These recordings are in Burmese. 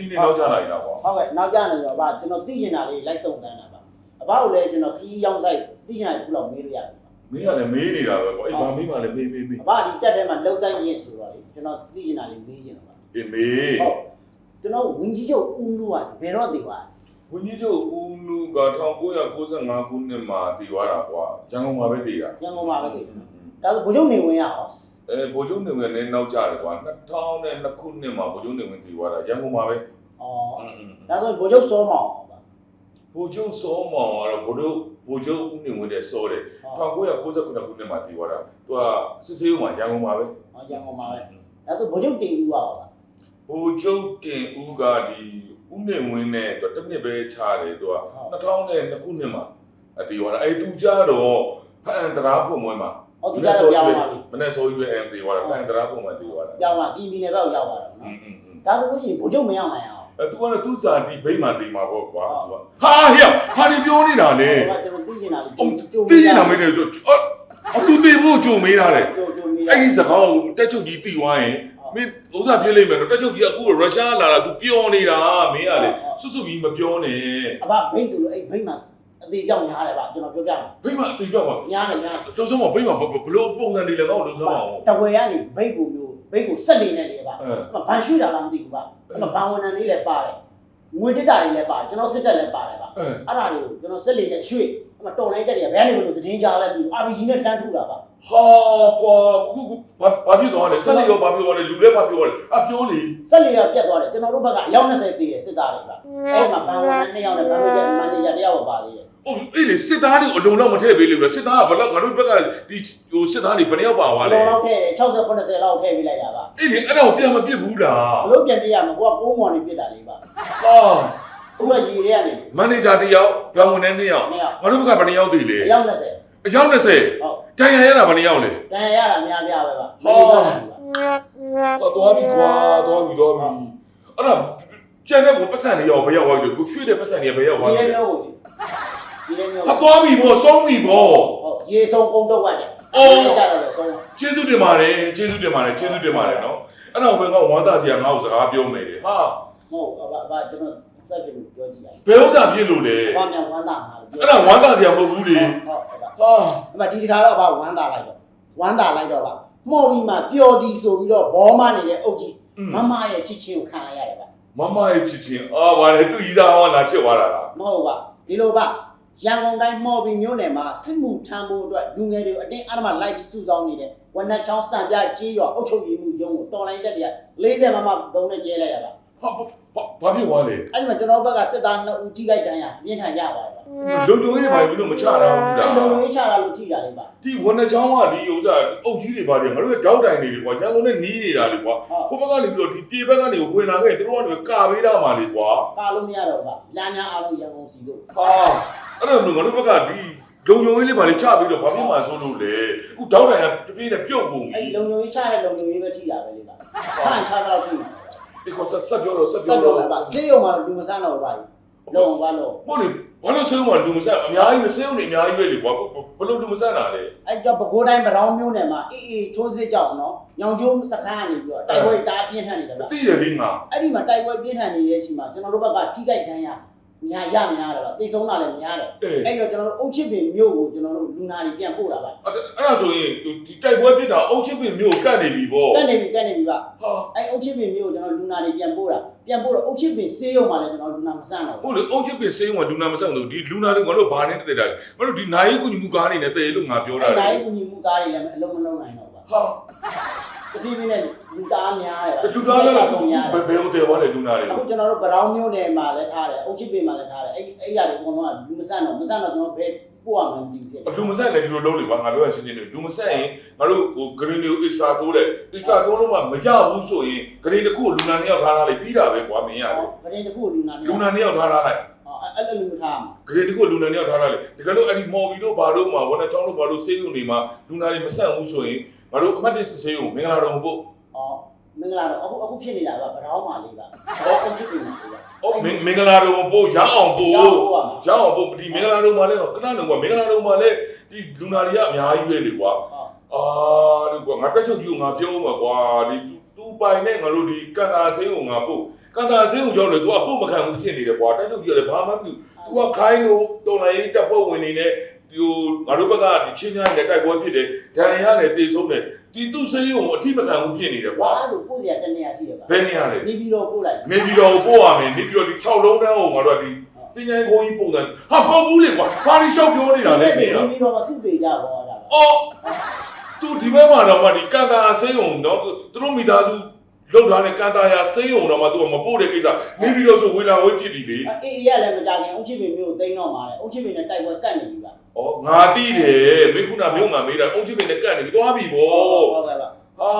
ဒီနေ့နောက်ကျလာရင်တော့ကွာဟုတ်ကဲ့နောက်ကြနေတော့ဗျကျွန်တော်သိကျင်တာလေးလိုက်စုံတန်းတာဗျအဘကိုလည်းကျွန်တော်ခီးရောက်ဆိုင်သိကျင်တာတစ်ခုလောက်မေးလို့ရတယ်မင်းကလည်းမေးနေတာပဲကွာအေးဘာမေးမှလည်းမေးမေးမေးအဘဒီတက်ထဲမှာလောက်တိုင်းရင်ဆိုတော့လေကျွန်တော်သိကျင်တာလေးမေးကျင်တော့ဗျအေးမေးဟုတ်ကျွန်တော်ဝင်းကြီးချုပ်ဦးလူကဘယ်တော့တည်ပါဝင်းကြီးချုပ်ဦးနုက1995ခုနှစ်မှာတည်သွားတာကွာရန်ကုန်မှာပဲတည်တာရန်ကုန်မှာပဲတည်ဒါဆိုဘိုးချုပ်နေဝင်ရအောင် အဲဗိုလ်ချုပ်နေဝင်လည်းနောက်ကျတယ်ကွာ2002ခုနှစ်မှာဗိုလ်ချုပ်နေဝင်တည်သွားတာရန်ကုန်မှာပဲဩဒါဆိုဘိုးချုပ်စောမောင်ဗျဗိုလ်ချုပ်စောမောင်ကတော့ဗိုလ်ချုပ်ဗိုလ်ချုပ်ဦးနေဝင်တဲ့စောတယ်1999ခုနှစ်မှာတည်သွားတာသူကစစ်စေးဦးမှာရန်ကုန်မှာပဲဟောရန်ကုန်မှာပဲဒါဆိုဘိုးချုပ်တင်ဦးပါဗျဗိုလ်ချုပ်တင်ဦးကဒီဦးနေဝင်နဲ့သူတစ်နှစ်ပဲခြားတယ်သူက2002ခုနှစ်မှာအတည်သွားတာအဲသူကြတော့ဖန်တရာပုံမွဲမှာ ဟောဒီကတော့ပြောင်းသွားပြီမနဲ့ဆိုရွေးအမ်သေးသွားတာကန်တရာပုံမှန်သေးသွားတာပြောင်းသွားဒီပြည်နယ်ဘက်ကိုရောက်သွားတာနော်ဒါဆိုလို့ရှိရင်ဘိုးချုပ်မရောက်နိုင်အောင်အဲ तू ကတော့သူ့စာဒီဘိမှသေးမှာပေါ့ကွာ तू ကဟာဟဲ့ဟာဒီပြောနေတာလေကျွန်တော်သိချင်တာလေသိချင်တာမင်းတို့အော်အတူတူဖို့ကြုံမေးတာလေအဲ့ဒီစကားကိုတက်ချုပ်ကြီးတီးသွားရင်မင်းဥစ္စာပြည့်လိမ့်မယ်တော့တက်ချုပ်ကြီးအခုရုရှားလာတာ तू ပြောနေတာမင်းကလေစွတ်စွတ်ကြီးမပြောနဲ့အဘဘိတ်ဆိုလို့အဲ့ဘိတ်မှာ အသေးပြောင်းများတယ်ဗျကျွန်တော်ပြောပြမယ်ဘိတ်မှာအတီးပြောက်ပါများတယ်များတော်ဆုံးမဘိတ်မှာဘလို့ပုံစံတွေလည်းတော့လုံးဆုံးအောင်တဝယ်ကနေဘိတ်ကိုမျိုးဘိတ်ကိုဆက်နေနေလေဗျအဲအမဘန်ရှူတာလားမသိဘူးဗျအမဘန်ဝန်ထမ်းလေးလည်းပါတယ်ငွေတက်တာတွေလည်းပါတယ်ကျွန်တော်စစ်တက်လည်းပါတယ်ဗျအဲအဲ့ဒါတွေကိုကျွန်တော်ဆက်လေနဲ့ရွှေ့အမတော်လိုက်တက်တယ်ဘယ်ကနေလို့သတင်းကြားလဲမသိဘူး RPG နဲ့လှမ်းထုတာဗျဟာကွာခုဘာဘာဖြစ်သွားလဲဆက်နေရောဘာဖြစ်သွားလဲလူလည်းဘာဖြစ်သွားလဲအပြောလေဆက်လေရပြတ်သွားတယ်ကျွန်တော်တို့ဘက်ကအယောက်20သေးတယ်စစ်သားတွေဗျအဲ့မှာဘန်ဝန်ထမ်း2ယောက်နဲ့ဘန်မန်ဂျာမန်နေဂျာ1ယောက်ပါသေးတယ် အိုးအေးလေစစ်သားတွေအလုံးလောက်မထည့်ပေးလို့စစ်သားကဘလောက်ငါတို့ဘက်ကဒီဟိုစစ်သားတွေဘယ်နှယောက်ပါသွားဘလဲယ်လောက်ထည့်တယ်60 80လောက်ထည့်ပေးလိုက်တာဗျအေးလေအဲ့ဒါကိုပြန်မပြစ်ဘူးလားဘလို့ပြန်ပြရမှာကိုကကုန်းမော်နေပြစ်တာလေးဗျဟာခုကရေတွေကနေ မန်နေဂျာတစ်ယောက်ဘယ်ဝင်နေနှစ်ယောက်2ယောက် ငါတို့ဘက်ကဘယ်နှယောက်တည်လဲအယောက်20အယောက်20ဟုတ်တန်ရရတာဘယ်နှယောက်လဲတန်ရရတာအများပြပဲဗျဟောဟောသွားပြီကွာသွားပြီသွားပြီအဲ့ဒါကျန်တဲ့ကိုပတ်စံတွေရောဘယ်ရောက်သွားပြီကိုရွှေ့တဲ့ပတ်စံတွေဘယ်ရောက်သွားရေလဲ မျိုးကို ရေမျိုးဟာသွားပြီဗောဆုံးပြီဗောဟုတ်ရေဆုံးကုန်းတော့ဝတ်တယ်အော်ကြတော့ဆုံးကျေးဇူးတင်ပါတယ်ကျေးဇူးတင်ပါတယ်ကျေးဇူးတင်ပါတယ်နော်အဲ့တော့ဘယ်ကဝမ်းသာကြီးကငါ့ကိုစကားပြောမယ်လေဟာဟုတ်ဘာဘာကျွန်တော်တက်ပြီပြောကြည့်လိုက်ဘယ်ဥစ္စာဖြစ်လို့လဲဘာမြန်ဝမ်းသာမှာအဲ့ဒါဝမ်းသာကြီးမဟုတ်ဘူးလေဟုတ်ဟုတ်ဟာအမဒီတခါတော့ဘာဝမ်းသာလိုက်တော့ဝမ်းသာလိုက်တော့ဗာမှော်ပြီးမှပျော်သည်ဆိုပြီးတော့ဘောမနေတဲ့အုတ်ကြီးမမရဲ့ချစ်ချင်းကိုခံလိုက်ရတယ်ဗျမမရဲ့ချစ်ချင်းအာဗါလေသူ့ကြီးသားဟောလာချစ်သွားတာလားမဟုတ်ပါဒီလိုပါ ရန်ကုန်တိုင်းမှော်ပြီးမြို့နယ်မှာစစ်မှုထမ်းဖို့အတွက်လူငယ်တွေအတင်းအဓမ္မလိုက်ပြီးစုဆောင်းနေတဲ့ဝနက်ချောင်းစံပြကြေးရွာအုပ်ချုပ်ရေးမှုရုံးကိုတော်လိုင်းတက်တရ40မမဘုံနဲ့ကျဲလိုက်တာပါ ဟာဘာဖြစ်သွားလဲအဲ့ဒီမှာကျွန်တော်ဘက်ကစစ်သား2ဦးထိခိုက်ဒဏ်ရာပြင်းထန်ရပါတယ်ဗျလုံလုံရေးတွေဘာလို့မချတာဘူးအဲ့လားလုံလုံရေးချတာလို့ထိတာလေးပါဒီဝနချောင်းကဒီဥစ္စာအုတ်ကြီးတွေပါတယ်ငါတို့ရဲ့တောက်တိုင်တွေလေကွာရန်ကုန်နဲ့နီးနေတာလေကွာဟုတ်ဟိုဘက်ကနေပြီးတော့ဒီပြေဘက်ကနေဝင်လာခဲ့သူတို့ကနေကာပေးတာမှလေကွာကာလို့မရတော့ဘူးဗျလမ်းများအားလုံးရန်ကုန်စီတို့ဟာအဲ့တော့ငါတို့ဘက်ကဒီလုံလုံရေးလေးပါလေချပြီးတော့ဘာဖြစ်မှဆိုလို့လေအခုတောက်တိုင်ကတပြေးနဲ့ပြုတ်ကုန်ပြီအဲ့လုံလုံရေးချတဲ့လုံလုံရေးပဲထိတာပဲလေးပါခန့်ချတော့ထိ ဒီကောဆက်ဆက်ပြောတော့ဆက်စပြောက်တော့တော့ပါစေးရုံမှာလူမဆန်းတော့ဘူးဗျလုံဘာလို့ဟုတ်လေဘာလို့ဆေးုံမှာလူမဆက်အများကြီးပဲဆေးုံတွေအများကြီးပဲလေကွာဘလို့လူမဆက်တာလဲအဲ့တော့ပဲခူးတိုင်းဗရောင်းမျိုးနယ်မှာအေးအေးထိုးစစ်ကြောက်နော်ညောင်ကျိုးစခန်းကနေပြီးတော့တိုက်ပွဲတားပြင်းထန်နေတယ်ဗျသိတယ်လေငါအဲ့ဒီမှာတိုက်ပွဲပြင်းထန်နေတဲ့ချိန်မှာကျွန်တော်တို့ဘက်ကထိခိုက်ဒဏ်ရာ များရများတယ်ဗျတိတ်ဆုံးတာလည်းများတယ်အေးအဲ့တော့ကျွန်တော်တို့အုတ်ချစ်ပင်မြို့ကိုကျွန်တော်တို့လူနာတွေပြန်ပို့တာဗျအဲ့ဒါဆိုရင်ဒီတိုက်ပွဲဖြစ်တာအုတ်ချစ်ပင်မျိုးကတ်နေပြီဗောကတ်နေပြီကတ်နေပြီဗျဟာအဲ့အုတ်ချစ်ပင်မြို့ကိုကျွန်တော်လူနာတွေပြန်ပို့တာပြန်ပို့တော့အုတ်ချစ်ပင်ဆေးရုံမှာလည်းကျွန်တော်လူနာမဆန့်တော့ဘူးဟုတ်လေအုတ်ချစ်ပင်ဆေးုံကလူနာမဆက်လို့ဒီလူနာတွေငါတို့ဘာနဲ့တက်တာလဲငါတို့ဒီနိုင်ကူညီမှုကားနေနဲ့တည်လို့ငါပြောတာအဲ့လေနိုင်ကူညီမှုကားတွေလည်းအလုံးမလုံးနိုင်တော့ဗျဟာ တတိပိနဲ့လူသားများတယ်ဗျလူသားလည်းဆုံးဘများတယ်ယ်ဘယ်ဟိုတယ်သွားလဲလူနာတွေအခုကျွန်တော်တို့ဗရောင်းမျိုးနယ်မှာလည်းထားတယ်အုတ်ချစ်ပင်မှာလည်းထားတယ်အဲ့အဲ့ရတယ်အကုန်လုံးကလူမဆန့်တော့မဆန့်တော့ကျွန်တော်ဘယ်ပို့ရမှန်းမသိဘူးဖြစ်တယ်လူမဆက်လည်းဒီလိုလုပ်လေကွာငါပြောရရှင်းရှင်းလေးလူမဆက်ရင်ငါတို့ဟို green တွေကို extra တိုးတယ် extra တိုးလို့မှမကြဘူးဆိုရင် green တစ်ခုကိုလူနာနှစ်ယောက်ထားထားလိုက်ပြီးတာပဲကွာမင်းရတယ်ဗရင်တခုလူနာလူနာနှစ်ယောက်ထားထားလိုက်အဲ့လိုလူမထားမှာ green တစ်ခုလူနာနှစ်ယောက်ထားထားလိုက်တကယ်လို့အဲ့ဒီမော်ဘီတို့ဘာတို့မှာဝနချောင်းတို့ဘာတို့စေးရုံတွေမှာလူနာတွေမဆက်ဘူးဆိုရင် ငါတို့အမှတ်တစ်စစ်စေးရုံမင်္ဂလာတော်ပို့ဩမင်္ဂလာတော့အခုအခုဖြစ်နေတာကဗရောင်းပါလေးပါဟောအုတ်ချစ်ပင်မှာလေးပါဟောမင်မင်္ဂလာတော်ပို့ရအောင်ပို့ရအောင်ပို့ရမှာရအောင်ပို့ဒီမင်္ဂလာတော်မှာလည်းခဏလုံးကွာမင်္ဂလာတော်မှာလည်းဒီလူနာတွေကအများကြီးပဲလေကွာဟုတ်အာဒီကွာငါတက်ချုပ်ကြီးကိုငါပြောမှာကွာဒီသူသူပိုင်နဲ့ငါတို့ဒီကန်တာဆေးကိုငါပို့ကန်တာဆေးကိုကြောင်းလေ तू ကပို့မခံဘူးဖြစ်နေတယ်ကွာတိုက်ချုပ်ကြီးကလည်းဘာမှမဖြစ်ဘူး तू ကခိုင်းလို့တော်လိုင်းတပ်ဖွဲ့ဝင်နေနဲ့ဒီငါတို့ဘက်ကဒီချင်းချင်းနဲ့တိုက်ပွဲဖြစ်တယ်ဒဏ်ရာနဲ့တေဆုံးတယ်ဒီသူ့ဆေးရုံကိုအထိမခံဘူးဖြစ်နေတယ်ကွာဘာလို့ပို့ရတဲ့နေရာရှိတယ်ဗျဘယ်နေရလဲနေပြီးတော့ပို့လိုက်နေပြည်တော်ကိုပို့ရမယ်နေပြည်တော်ဒီ6လုံးတန်းကိုငါတို့ကဒီတင်ချိုင်းကိုကြီးပုံစံဟာပေါ်ဘူးလေကွာဘာလို့ရှောက်ပြောနေတာလဲနေနေရပြီးတော့မစုသေးကြပါတော့ဒါအော်သူဒီဘက်မှာတော့မှဒီကန်တာဆေးရုံတော့သူတို့မိသားစုလောက်ထားတဲ့ကန်တာယာဆေးရုံတော့မှသူကမပို့တဲ့ကိစ္စနေပြီးတော့ဆိုဝေလာဝေးဖြစ်ပြီလေအေးရလည်းမကြခင်အုတ်ချစ်ပင်မျိုးသိမ်းတော့မှာလေအုတ်ချစ်ပင်နဲ့တိုက်ပွဲကတ်နေပြီဗျ။ ဩငါတိတယ်မိခုနမြို့မှာမေးတာအုံချစ်ပင်နဲ့ကတ်နေပြီသွားပြီဗောဟုတ်ကဲ့ဗျ။ဟာ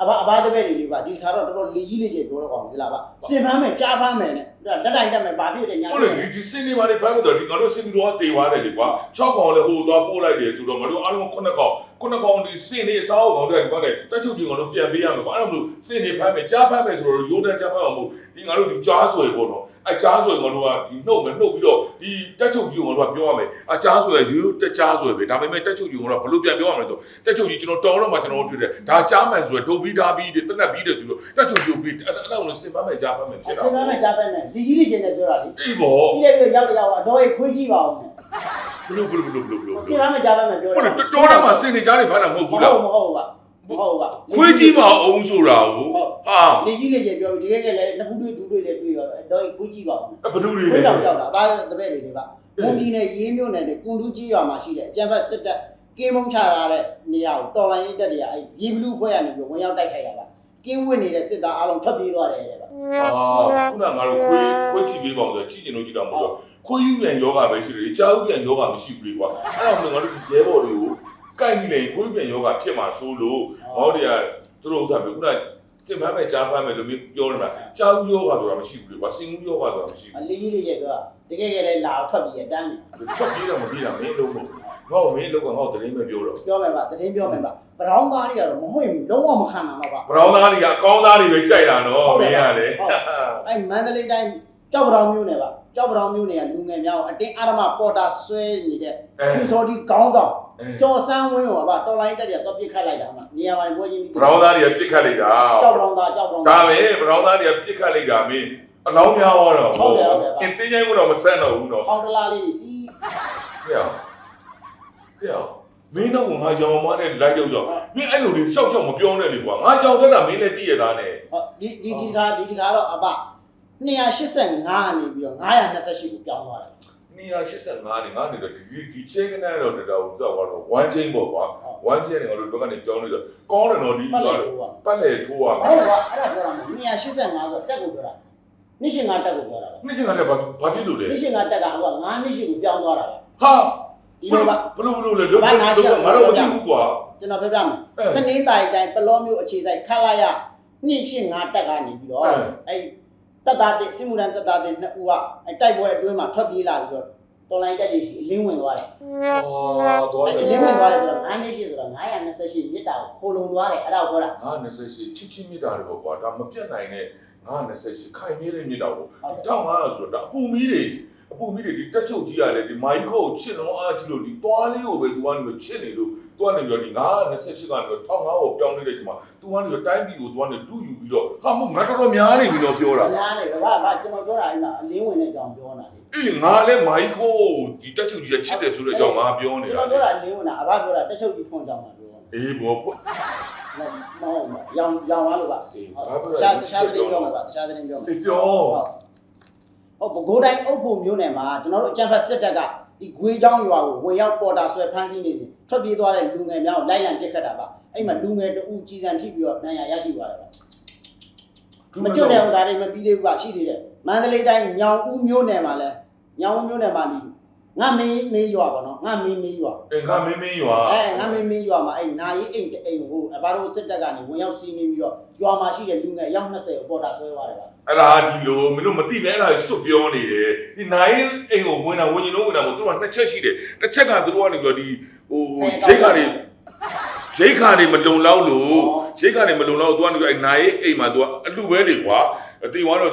အဘအဘတပည့်တွေလေးပါဒီခါတော့တော်တော်လေကြီးလေးကြီးပြောတော့ကောင်းဒီလားဗျစင်ဖမ်းမယ်ကြားဖမ်းမယ်နဲ့ဓာတ်တိုင်တက်မယ်ဘာဖြစ်တယ်ညာဟုတ်လေဒီဒီစင်းနေပါလေဘယ်မှာတော့ဒီငါတို့စင်ပြီးတော့တေသွားတယ်လေကွာ။6កောင်လည်းဟိုသွားပို့လိုက်တယ်ဆိုတော့ငါတို့အားလုံး9កောင် 9កောင်ဒီစင်းနေစားအောင်တော့ကွာတဲ့တက်ချုပ်ကြီးငါတို့ပြန်ပေးရမယ်ကွာ။အဲ့လိုမလို့စင်းနေဖမ်းမယ်ကြားဖမ်းမယ်ဆိုတော့ရိုးတဲ့ကြားဖမ်းအောင်မို့ဒီငါတို့ဒီကြားဆွဲပေါ့နော်။အဲကြားဆွဲငါတို့ကဒီနှုတ်မယ်နှုတ်ပြီးတော့ဒီတက်ချုပ်ကြီးကိုငါတို့ကပြောရမယ်။အကြားဆွဲရိုးတက်ကြားဆွဲပဲဒါပေမဲ့တက်ချုပ်ကြီးကဘလို့ပြန်ပြောရမလဲဆိုတက်ချုပ်ကြီးကျွန်တော်တော်တော့မှကျွန်တော်တို့တွေ့တယ်ဒါကြားမှန်ဆိုတော့ဒုတ်ပြီးသားပြီးတယ်တက်နက်ပြီးတယ်ဆိုတော့တက်ချုပ်ကြီးကိုပြီးအဲ့ဒါကိုစင်ဖမ်းမယ်ကြားဖမ်းမယ်ဖြစ်စတာင်ဖမ်းမယ်ကြားဖမ်းမယ်လေကြီးလေးကြီးနဲ့ပြောတာလေအေးဗောပြီးလည်းပြီးရောက်တော့အတော်ရေခွေးကြည့်ပါအောင်နဲ့ ဘလို့ဘလို့ဘလို့ဘလို့ဘလို့စင်ဖမ်းမယ်ကြားဖမ်းမယ်ပြောဟုတ်တယ်တော်တော်မှစင်နေကြားနေဘာမှမဟုတ်မဘူးဟုလားတ်မဟုတ်ပါမဟုတ်ပါခွေးကြီးမအောင်ဆိုတာကိုဟာလေကြီးလေးကြီးပြောပြီးဒီကလည်းနှစ်ဖူးတွေ့ဒူးတွေ့လည်းတွေ့ရောအတော်ရေခွေးကြည့်ပါအောင်ဘဒူတွေခွေးလဲတောင်ကြောက်တာအဘတပည့်တွေတွေပါမွန်ပြည်နယ်ရေးမြို့နယ်နဲ့ကွန်တူးကြီးရွာမှာရှိတဲ့အကြံဖက်စစ်တပ်ကင်းမုံချထားတဲ့နေရာကိုတော်လိုင်းရေးတက်တွေကအဲရေဘလူးဖွဲ့ရနေပြီးဝင်ရောက်တိုက်ခိုက်တာပါ ကင်းဝစ်နေတဲ့စစ်သားအလုံးထွက်ပြေးသွားတယ်တဲ့ဗျအာခုနငါတို့ခွေးခွေးကြည့်ပေးပါအောင်ဆိုကြည့်ကျင်လို့ကြည့်တော့မဟုတ်တော့ခွေးယူပြန်ယောဂပဲရှိတယ်ကြားဥပြန်ယောဂမရှိဘူးလေကွာအဲ့တော့ငါတို့ရဲဘော်တွေကိုကိုက်ပြီးနေခွေးပြန်ယောဂဖြစ်မှာဆိုလို့ဟောတွေကသူတို့ဥစ္စာမျိုးခုနစင်ဖမ်းမယ်ကြားဖမ်းမယ်လို့ပြောနေတာကြားဥယောဂဆိုတာမရှိဘူးလေကွာစင်ဥယောဂဆိုတာမရှိဘူးအလေးကြီးလေးရဲ့ပြောတာတကယ်ကလည်းလာထွက်ပြီးတန်းနေထွက်ပြေးတော့မပြေးတာမင်းလုံးမဟုတ်ဘူးငါ့ကိုမင်းလုံးကငါ့ကိုတရင်ပဲပြောတော့ပြောမယ်ပါတရင်ပြောမယ်ပါဘ ရောင်းသားတွေကတော့မဟုတ်ရင်လုံးဝမခံနိုင်တော့ပါဘရောင်းသားတွေကအကောင်းသားတွေပဲကြိုက်တာနော်မင်းကလေအဲမန္တလေးတိုင်းကြောက်ပတောင်မြို့နယ်ပါကြောက်ပတောင်မြို့နယ်ကလူငယ်များကိုအတင်းအာရမပေါ်တာဆွဲနေတဲ့အဲသူစောဒီကောင်းဆောင်အဲကျော်စန်းဝင်းကိုကတော်လိုင်းတက်တွေကတော့ပြစ်ခတ်လိုက်တာအမနေရာပိုင်းပွဲချင်းပြီးဘရောင်းသားတွေကပြစ်ခတ်လိုက်တာကြောက်ပတောင်သားကြောက်ပတောင်ဒါပဲဘရောင်းသားတွေကပြစ်ခတ်လိုက်တာမင်းအလောင်းများသွားတော့ဟုတ်တယ်ဟုတ်တယ်အင်းတင်းချိုင်းကတော့မဆက်တော့ဘူးနော်ခေါင်းတလားလေးတွေစီးဟဲ့အောင်ဟဲ့အောင် မင်းတော့ငါကြောင်မနဲ့လိုက်ကြောက်ကြောက်မင်းအဲ့လိုတွေရှောက်ရှောက်မပြောနဲ့လေကွာငါကြောင်တက်တာမင်းလည်းသိရတာနဲ့ဟုတ်ဒီဒီဒီခါဒီဒီခါတော့အပ285ကနေပြီးတော့928ကိုပြောင်းသွားတယ်285နေငါနေတော့ဒီဒီချင်းကနေတော့တော်တော်ကြောက်သွားတော့1 chain ပေါ့ကွာ1 chain နဲ့ငါတို့ဘက်ကနေပြောင်းနေတော့ကောင်းတယ်နော်ဒီမှတ်ကလိုက်တော့ပါပတ်လေထိုးရမှာဟုတ်ပါအဲ့ဒါပြောတာမဟုတ်285ဆိုတက်ကိုပြောတာနှစ်ရှင်ကတက်ကိုပြောတာပါနှစ်ချင်းကလည်းဘာဘာဖြစ်လို့လဲနှစ်ရှင်ကတက်ကဟိုက9နှစ်ရှင်ကိုပြောင်းသွားတာပါဟာ ဒီလိုပါဘလို့ဘလို့လဲလွတ်လွတ်ငါတော့မသိဘူးကွာကျွန်တော်ပြောပြမယ်အဲတနေ့တိုင်းတိုင်းပလောမျိုးအခြေဆိုင်ခလာရနှစ်ရှင်ငါတက်ကနေပြီးတော့အဲအဲ့တက်တာတဲ့စစ်မှုထမ်းတက်တာတဲ့နှစ်ဦးကအဲ့တိုက်ပွဲအတွင်းမှာထွက်ပြေးလာပြီးတော့တော်လိုင်းတက်တွေရှိအလင်းဝင်သွားတယ်အော်တော့အဲ့အလင်းဝင်သွားတယ်ဆိုတော့9နှစ်ရှင်ဆိုတော့928မြစ်တာကိုခိုးလုံသွားတယ်အဲ့ဒါကိုပြောတာငါ28ချစ်ချင်းမြတ်တာတွေပေါ့ကွာဒါမပြတ်နိုင်တဲ့ငါ28ခိုင်နေတဲ့မြတ်တာကိုဟုတ်တယ်ဒီ1500ဆိုတော့ဒါအပူမီးတွေ အပူမိတွေဒီတက်ချုပ်ကြီးရလဲဒီမာကြီးကိုချစ်လုံးအားကြီးလို့ဒီသွားလေးကိုပဲသူကနေချစ်နေလို့သူကနေပြီးတော့ဒီ928ကနေတော့1500ကိုပြောင်းလိုက်တဲ့အချိန်မှာသူကနေပြီးတော့တိုင်းပြည်ကိုသူကနေတူယူပြီးတော့ဟာမဟုတ်ငါတော်တော်များနေပြီတော့ပြောတာများနေဗျာဗျာကျွန်တော်ပြောတာအဲ့ဒါအလင်းဝင်တဲ့အကြောင်းပြောတာလေအေးငါလည်းမာကြီးကိုဒီတက်ချုပ်ကြီးကချစ်တယ်ဆိုတဲ့အကြောင်းငါပြောနေတာကျွန်တော်ပြောတာအလင်းဝင်တာအဘပြောတာတက်ချုပ်ကြီးဖွင့်ကြောင်းတာပြောတာအေးဘောဖွင့်မဟုတ်ဘူးရောင်ရောင်သွားလို့ပါရှာရှာတဲ့တင်ပြောမှာပါရှာတဲ့တင်ပြောမှာပြော ဟုတ်ဟုတ်ဘကိုးတိုင်းအုပ်ဖို့မျိုးနယ်မှာကျွန်တော်တို့အကြံဖတ်စစ်တပ်ကဒီဂွေးချောင်းရွာကိုဝင်ရောက်ပေါ်တာဆွဲဖမ်းဆီးနေစဉ်ထွက်ပြေးသွားတဲ့လူငယ်များကိုလိုက်လံပစ်ခတ်တာပါအဲ့မှာလူငယ်တဦးကြီးစံထိပြီးတော့နိုင်ရရရှိသွားတယ်ပါမကျွတ်တဲ့အောင်ဒါတွေမပြီးသေးဘူးပါရှိသေးတယ်မန္တလေးတိုင်းညောင်ဦးမျိုးနယ်မှာလဲညောင်ဦးမျိုးနယ်မှာဒီ ငါမင်းမေးရွာပေါ့နော်ငါမင်းမေးရွာအင်္ဂါမင်းမင်းရွာအဲငါမင်းမင်းရွာမှာအဲနာရီအိမ်တအိမ်ကိုအဘတို့စစ်တပ်ကနေဝင်ရောက်စီးနေပြီးတော့ရွာမှာရှိတဲ့လူငယ်အယောက်20ကိုပေါ်တာဆွဲသွားတယ်ဗျအဲ့ဒါဒီလိုမင်းတို့မသိပဲအဲ့ဒါစွတ်ပြောနေတယ်ဒီနိုင်အိမ်ကိုဝင်တာဝင်ရင်လုံးဝင်တာမဟုတ်သူတို့ကနှစ်ချက်ရှိတယ်တစ်ချက်ကသူတို့ကနေပြီးတော့ဒီဟိုရိတ်ခါတွေရိတ်ခါတွေမလုံလောက်လို့ရိတ်ခါတွေမလုံလောက်သူကနေပြီးအဲ့နိုင်အိမ်မှာသူကအလှပဲလေကွာအတီဝါတော့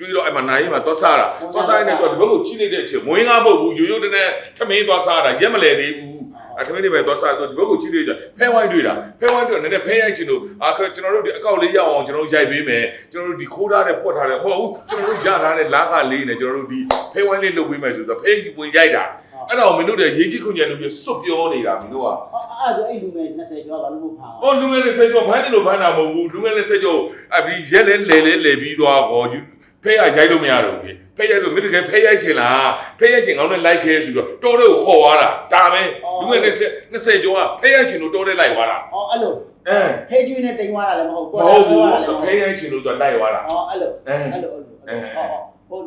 ကျွေးတော့အဲ့မှာနိုင်မှာသွားစားတာသွားစားနေတော့ဒီဘက်ကိုချိနေတဲ့အချိန်မွေးငါမဟုတ်ဘူးရိုးရိုးတည်းနဲ့ထမင်းသွားစားတာရက်မလဲသေးဘူးအထမင်းတွေပဲသွားစားတော့ဒီဘက်ကိုကြည့်လိုက်ကြဖဲဝိုင်းတွေ့တာဖဲဝိုင်းတွေ့တော့နည်းနည်းဖဲရိုက်ချင်လို့အာကျွန်တော်တို့ဒီအကောက်လေးရအောင်ကျွန်တော်တို့ရိုက်ပေးမယ်ကျွန်တော်တို့ဒီခိုးထားတဲ့ဖွက်ထားတဲ့ဟုတ်ဘူးကျွန်တော်တို့ရထားတဲ့လားခလေးနဲ့ကျွန်တော်တို့ဒီဖဲဝိုင်းလေးလုပ်ပေးမယ်ဆိုတော့ဖဲဝင်ရိုက်တာအဲ့တော့မင်းတို့တွေရေးကြီးခွန်ကြလို့ပြစွတ်ပြောနေတာမင်းတို့ကအဲ့ဒါဆိုအဲ့လူငယ်20ကျော်ကဘာလို့မဖမ်း။အော်လူငယ်လေးစိတ်ကြောဘန်းတယ်လို့ဘန်းတာမဟုတ်ဘူးလူငယ်လေးစိတ်ကြောအပြီးရက်လဲလဲလဲလဲပြီးသွားကောယူ ဖဲရရိုက်လို့မရတော့ဘူး။ဖဲရိုက်လို့မင်းတကယ်ဖဲရိုက်ချင်လား။ဖဲရိုက်ချင်ကောင်းနဲ့လိုက်ခဲဆိုတော့တော်တဲ့ကိုခေါ်သွားတာ။ဒါပဲလူငယ်လေး20ကျော်ကဖဲရိုက်ချင်လို့တော်တဲ့လိုက်သွားတာအော်အဲ့လို။အဲဖေးကျွေးနဲ့တိမ်သွားတာလည်းမဟုတ်မဟုတ်ဘူးဖဲရိုက်ချင်လို့တော့လိုက်သွားတာအော်အဲ့လို။အဲအဲ့လိုအဲ့လိုအော်ဟို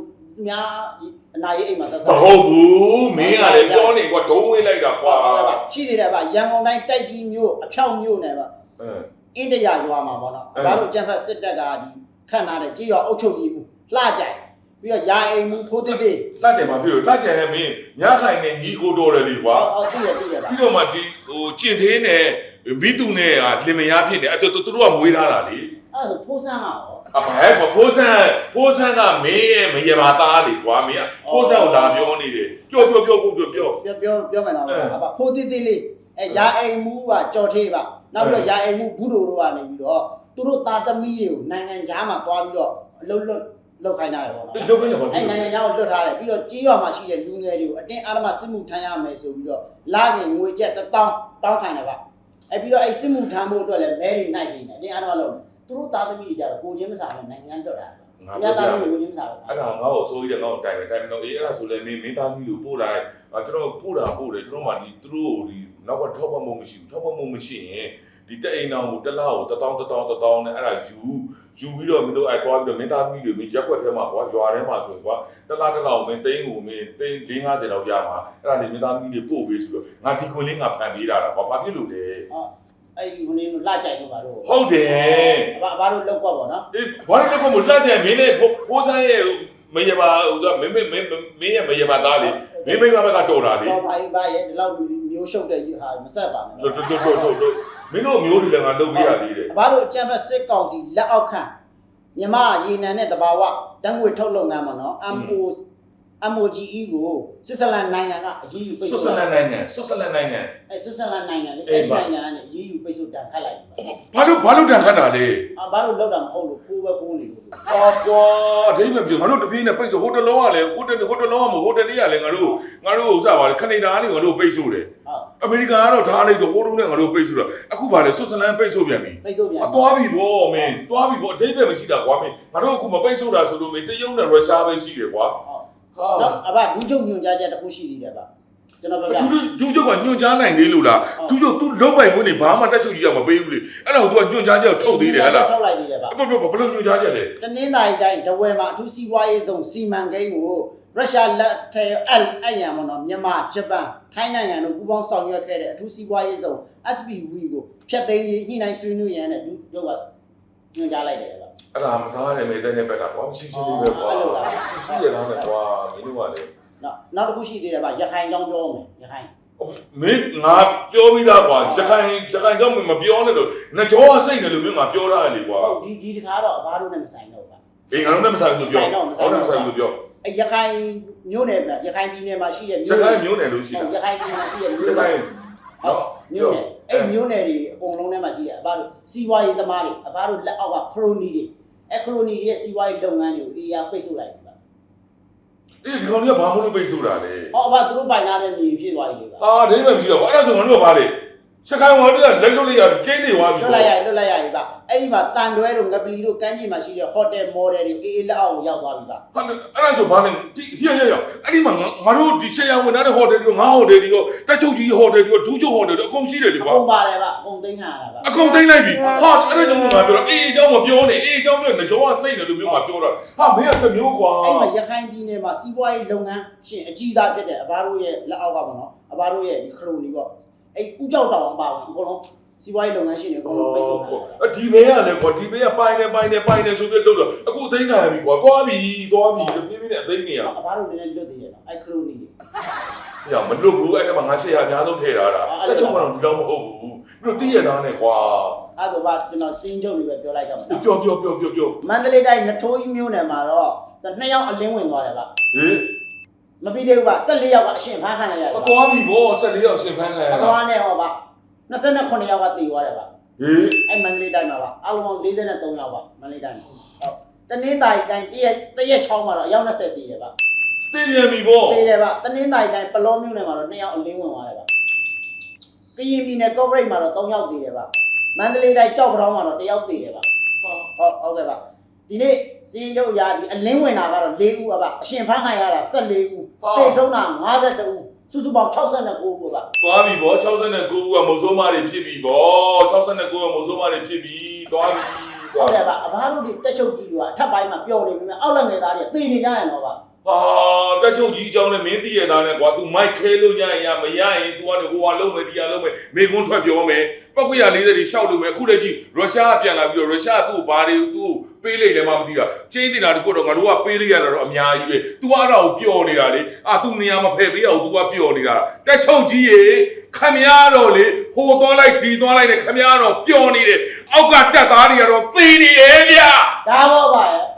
များအနာရေးအိမ်မှာသက်မဟုတ်ဘူးမင်းကလည်းပြောနေကွာဒုံးဝေးလိုက်တာကွာရှိသေးတယ်ဗျရန်ကုန်တိုင်းတိုက်ကြီးမြို့အဖြောက်မြို့နယ်ဗျ။အဲအင်းတရာရွာမှာပေါ့နော်ဒါတို့အကြံဖက်စစ်တပ်ကဒီခန့်ထားတဲ့ကြေးရွာအုပ်ချုပ်ရေးမှု လှကြိုင်ပြီးတော့ရာအိမ်မှုဖိုးတစ်တေးလှကြံမှာဖြစ်လို့လှကြံဟဲ့မင်းညခိုင်နဲ့ညီကိုတော်တယ်လေကွာအော်သိတယ်သိတယ်ဗျပြီးတော့မှဒီဟိုကျင့်သေးနဲ့မိတူနဲ့လင်မယားဖြစ်နေအဲ့တူတူတို့ကမွေးထားတာလေအဲ့ဒါဆိုဖိုးဆန်းကရောအဘဲဖိုးဆန်းဖိုးဆန်းကမင်းရဲ့မရေပါသားလေကွာမင်းကဖိုးဆန်းကိုလာပြောနေတယ်ပြောပြောပြောပြောပြောပြောပြောပြောမယ်နော်အဘဖိုးတစ်တေးလေးအဲရာအိမ်မှုကကြော်သေးပါနောက်ပြီးတော့ရာအိမ်မှုဘူးတို့တို့ကနေပြီးတော့သူတို့သားသမီးတွေကိုနိုင်ငံခြားမှာတွားပြီးတော့အလုံးလုံး လောက်ခိုင်းတာတယ်ပေါ့နော်ဒီလုပ်နေပါအဲဘူးနိုင်ငံခြားကိုလွတ်ထားတယ်ပြီးတော့ကြီးရွာမှာရှိတဲ့လူငယ်တွေကိုအတင်းအားဓမ္မစစ်မှုထမ်းရမယ်ဆိုပြီးတော့လာစဉ်ငွေကျပ်1000တောင်းခိုင်းတယ်ဗျအဲပြီးတော့အဲစစ်မှုထမ်းဖို့အတွက်လည်းမဲရီနိုင်နေတယ်အတင်းအားဓမ္မလုပ်တယ်သူတို့သားသမီးတွေကြတော့ကိုချင်းမစားဘူးနိုင်ငံလွတ်တာငါအများပြောသားပြသမီးကိုချင်းမစားဘူးအဲ့ဒါငါ့ကိုစိုးရတဲ့ငါ့ကိုတိုင်ပဲတိုင်မလို့အေးအဲ့ဒါဆိုလည်းမင်းမင်းသားကြီးကိုပို့လိုက်အကျွန်တော်ပို့တာပို့တယ်ကျွန်တော်မှဒီသူတို့ဒီနောက်ကထောက်ပံ့မှုမရှိဘူးထောက်ပံ့မှုမရှိရင် ဒီတက်အိမ်တော်ကိုတစ်လားကို1000 1000 1000နဲ့အဲ့ဒါယူယူပြီးတော့မင်းတို့အဲ့သွားပြီးတော့မင်းသားကြီးတွေမင်းရက်ွက်ထဲမှာကွာရွာထဲမှာဆိုရင်ကွာတစ်လားတစ်လားကိုမင်းသိန်းကိုမင်းသိန်း450လောက်ရမှာအဲ့ဒါနေမင်းသားကြီးတွေပို့ပေးဆိုတော့ငါဒီခွင်လေးငါဖန်ပေးတာလားဘာဘာဖြစ်လို့လဲအဲ့ဒီခုနေလို့လှကြိုက်လို့ပါတော့ဟုတ်တယ်အဘအဘတို့လောက်ကွက်ပေါ့နော်အေးဘာလို့လဲကိုမလှကြမင်းနဲ့ဖိုးဆိုင်ရဲ့မရပါဟိုကမင်းမင်းမင်းမင်းရဲ့မရပါသားလေမင်းမိမဘက်ကတော်တာလေတော့ဘာကြီးဘာရဲ့ဒီလောက်မျိုးရှုပ်တဲ့ဟာမဆက်ပါနဲ့တို့တို့တို့တို့တို့ မင်းတို့မျိုးတွေလည်းငါလုပ်ပေးရသေးတယ်အဘတို့အကြံဖက်စစ်ကောင်စီလက်အောက်ခံမြမရေနံနဲ့တဘာဝတန်းငွေထုတ်လုပ်ငန်းပေါ့နော် MO MOGE ကိုဆွစ်ဇာလန်နိုင်ငံကအရေးယူပိတ်ဆွစ်ဆို့ဇာလန်နိုင်ငံဆွစ်ဇာလန်နိုင်ငံ အဲဆွစ်ဇာလန်နိုင်ငံလေအေးအဲ့ဒီပါ နိုင်ငံကနေအရေးယူပိတ်ဆို့တန်ခတ်လိုက်ပြီဘာလို့ဘာလို့တန်ခတ်တာလဲအဘတို့လောက်တာမဟုတ်လို့ခိုးပဲခိုးနေလို့အော်ကွာဒိမ့်မပြောငါတို့တပြင်းနဲ့ပိတ်ဆိုဟိုတလုံးကလည်းဟိုတဟိုတလုံးကမဟုတ်ဟိုတလေးကလည်းငါတို့ငါတို့ဥစားပါလေခနေဒါကနေငါတို့ပိတ်ဆိုတယ်ဟုတ်အမေရိကန်ကတော့ထားလိုက်တော့ဟိုတုန်းနဲ့ငါတို့ပိတ်ဆိုတော့အခုပါလေဆွစ်ဇာလန်ပိတ်ဆိုပြန်ပြီ ပိတ်ဆို့ပြန်အသွားပြီဗောမင်းသွားပြီဗောအတိတ်ပဲမရှိတာကွာမင်းငါတို့အခုမပိတ်ဆိုတာဆိုလို့မင်းတရုတ်နဲ့ရုရှားပဲရှိတယ်ကွာဟုတ် တော့အဘဒူးချုပ်ညွန်ကြားချက်တစ်ခုရှိသေးတယ်ဗျကျွန်တော်ပြောပြသူတို့သူတို့ကညွှန်ကြားနိုင်သေးလို့လားသူတို့သူလုတ်ပိုင်ဝင်နေဘာမှတက်ချုပ်ကြီးကမပေးဘူးလေအဲ့တော့သူကညွှန်ကြားချက်ထုတ်သေးတယ်ဟဲ့လားထုတ်လိုက်သေးတယ်ဗျဘယ်ဘယ်ဘယ်လိုညွှန်ကြားချက်လဲတနင်္သာရီတိုင်းဒဝယ်မှာအထူးစီးပွားရေးဆောင်စီမံကိန်းကိုရုရှားလက်ထဲအအယံမနော်မြန်မာဂျပန်ထိုင်းနိုင်ငံတို့ပူးပေါင်းဆောင်ရွက်ခဲ့တဲ့အထူးစီးပွားရေးဆောင် SPV ကိုဖျက်သိမ်းရေးညှိနှိုင်းဆွေးနွေးရန်တဲ့သူတို့ကညွှန်ကြားလိုက်တယ်ဗျ အဲ့ဒါမစားနဲ့မေတဲ့နဲ့ပဲတာကွာရှင်းရှင်းလေးပဲကွာကြည့်ရတာနဲ့ကွာမင်းတို့ကလေနောက်နောက်တစ်ခုရှိသေးတယ်ဗျရခိုင်ကြောင်းပြောမယ်ရခိုင်မင်းငါပြောပြီးသားကွာရခိုင်ရခိုင်ကြောင့်မပြောနဲ့လို့ငါကြောစိတ်နေလို့မင်းငါပြောထားတယ်လေကွာဟုတ်ဒီဒီတခါတော့ဘာလို့နဲ့မဆိုင်တော့ဗျအေးငါတို့နဲ့မဆိုင်ဘူးပြောဟုတ်တယ်မဆိုင်ဘူးပြောအဲရခိုင်မြို့နယ်ဗျရခိုင်ပြည်နယ်မှာရှိတဲ့ရခိုင်မျိုးနယ်လို့ရှိတာရခိုင်ပြည်နယ်မှာရှိတဲ့ရမြို့ခိုနယ်င်ဟုတ်မြို့နယ်အဲ့မြို့နယ်တွေအကုန်လုံးထဲမှာရှိတယ်အဘတို့စီးပွားရေးသမားတွေအဘတို့လက်အောက်ကခရိုနီတွေ အဲခရိုနီတွေရဲ့စီးပွားရေးလုပ်ငန်းတွေကိုအေးရပိတ်ဆို့လိုက်ပြီဗျအေးဒီကောင်ကြီးကဘာမှမလုပ်ပိတ်ဆိုတာလေဟောအဘသူတို့ပိုင်ထားတဲ့မြေဖြစ်သွားပြီဗျဟာဒိမ့်ပဲမရှိတော့ဘူးအဲ့ဒါဆိုငါတို့ကဘာလဲ စခိုင်ဝါတို့ကလက်လွတ်လိုက်ရကျင်းနေသွားပြီလွတ်လိုက်ရလွတ်လိုက်ရပြီဗျအဲ့ဒီမှာတန်တွဲတို့ငပလီတို့ကမ်းခြေမှာရှိတဲ့ဟိုတယ်မော်ဒယ်တွေအေးအေးလက်အောက်ကိုရောက်သွားပြီဗျဟာအဲ့ဒါဆိုဘာလဲဒီပြရရအဲ့ဒီမှာငါတို့ဒီရှယ်ယာဝင်တဲ့ဟိုတယ်တွေငါဟိုတယ်တွေတက်ချုပ်ကြီးဟိုတယ်တွေဒူးချုပ်ဟိုတယ်တွေအကုန်ရှိတယ်ဒီအကွာကုန်ပါတယ်ဗျအကုန်သိမ်းခံရတာဗျအကုန်သိမ့်လိုက်ပြီဟာအဲ့ဒါကြောင့်ငါပြောတော့အေးအကြောင်းမပြောနဲ့အေးအကြောင်းပြောနေကြောကစိတ်နေလို့မျိုးငါပြောတော့ဟာမင်းကတမျိုးကွာအဲ့မှာရခိုင်ပြည်နယ်မှာစီးပွားရေးလုပ်ငန်းရှင်အကြီးစားဖြစ်တဲ့အဘတို့ရဲ့လက်အောက်ကပေါ့နော်အဘတို့ရဲ့ဒီခရိုနီပေါ့ အဲ့ဥကြောက်တောင်အပါဝင်အကုန်လုံးစီးပွားရေးလုပ်ငန်းရှင်တွေအကုန်လုံးပိတ်ဆို့တာအဒီဘေးကလည်းကွာဒီဘေးကပိုင်းနေပိုင်းနေပိုင်းနေဆိုပြီးလို့တော့အခုအသိခံရပြီကွာသွားပြီသွားပြီတပြေးပြေးနဲ့အသိနေရအဘတို့လည်းလွတ်သေးတယ်နော်အဲ့ခရိုနီတွေညမလွတ်ဘူးအဲ့ဒါမှငါရှယ်ယာအများဆုံးထည့်ထားတာတက်ချုပ်ကတော့ဒီတော့မဟုတ်ဘူးပြီးတော့တည့်ရသားနဲ့ကွာအဲ့တော့ဘာကျွန်တော်စင်းချုပ်တွေပဲပြောလိုက်တော့မယ်နော်ပြောပြောပြောပြောပြောမန္တလေးတိုင်းနထိုးကြီးမြို့နယ်မှာတော့နှစ်ယောက်အလင်းဝင်သွားတယ်ဗျဟေးန မပြီးသေးဘူးဗျ14ယောက်ကအရှင်ဖမ်းခံလိုက်ရတယ်အဗျသွားပြီဗော14ယောက်ရှင်ဖမ်းခံရအတာသွားနဲ့ဟောဗျ29ယောက်ကတည်သွားတယ်ဗျဟေးအဲ့မန္တလေးတိုင်းမှာဗျအလုံးပေါင်း43ယောက်ဗျမန္တလေးတိုင်းမှာဟုတ်တနင်္သာရီတိုင်းတရက်တရက်ချောင်းမှာတော့အယောက်20တည်တယ်ဗျသိပြန်ပြီဗောတည်တယ်ဗျတနင်္သာရီတိုင်းပလောမြို့နယ်မှာတော့2ယောက်အလင်းဝင်သွားတယ်ဗျကရင်ပြည်နယ်ကော့ဂရိတ်မှာတော့3ယောက်တည်တယ်ဗျမန္တလေးတိုင်းကြောက်ပြောင်းမှာတော့1ယောက်တည်တယ်ဗျဟာဟုတ်ဟုတ်ကဲ့ဗျဒီနေ့စီရင်ချုပ်အရာဒီအလင်းဝင်တာကတော့၄ဦးပါဗျအရှင်ဖမ်းခံရတာ14ဦး သေဆုံးတာ52ဦးစုစုပေါင်း69ဦးပါဗျသွားပြီဗော69ခုကမုံဆိုးမတွေဖြစ်ပြီဗော69ခုကမုံဆိုးမတွေဖြစ်ပြီသွားပြီဟုတ်တယ်ဗျအဘတို့ဒီတက်ချုပ်ကြီးကအထက်ပိုင်းမှာပျော်နေပြီမြအောက်လက်ငယ်သားတွေသေနေကြရတော့ဗျ ဟာတက်ချုပ်ကြီးအကြောင်းလည်းမင်းသိရတာနဲ့ကွာ तू မိုက်ခဲလို့ရရင်ရမရရင် तू ကနေဟိုဟာလုံးမယ်ဒီဟာလုံးမယ်မေကွန်းထွက်ပြောမယ်ပောက်ခွေရ40တွေရှောက်လို့မယ်အခုလည်းကြည့်ရုရှားကပြန်လာပြီးတော့ရုရှားကသူ့ဘာတွေသူ့ပေးလိုက်လည်းမမသိတာချင်းတင်တာတခုတော့ငါတို့ကပေးလိုက်ရတာတော့အများကြီးပဲ तू ကအဲ့ဒါကိုပျော်နေတာလေအာ तू နေရာမဖယ်ပေးအောင် तू ကပျော်နေတာတက်ချုပ်ကြီးရေခမရတော့လေဟိုသွားလိုက်ဒီသွားလိုက်နဲ့ခမရတော့ပျော်နေတယ်အောက်ကတက်သားတွေကတော့သေနေရဲ့ဗျ ဒါပေါ့ဗျ